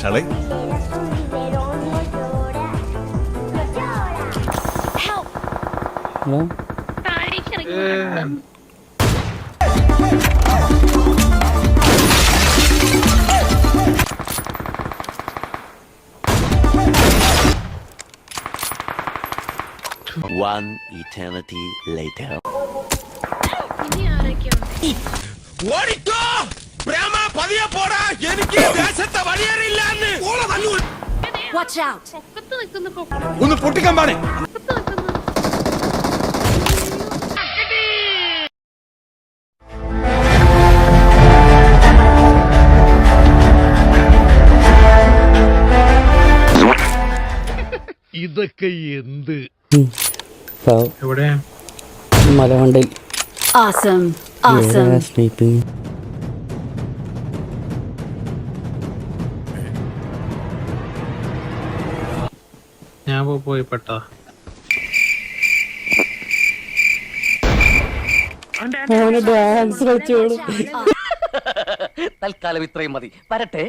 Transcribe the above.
ഷളേ hello താഴേക്ക് ഇറങ്ങി One eternity later. ഇനി ആരൊക്കെയുണ്ട് ഓടിക്കോ Watch out! പൊക്കത്ത് നിൽക്കുന്ന പൊക്കത്ത് ഒന്ന് പൊട്ടിക്കാൻ പാടേ. ഇതൊക്കെ എന്ത്? എവിടെ? മലവണ്ടിൽ ആസം ആസം സ്ലീപ്പിംഗ് ഞാൻ പോയി പെട്ടതാ ഡാൻസ് കളിച്ചോളൂ. തൽക്കാലം ഇത്രയും മതി. വരട്ടെ.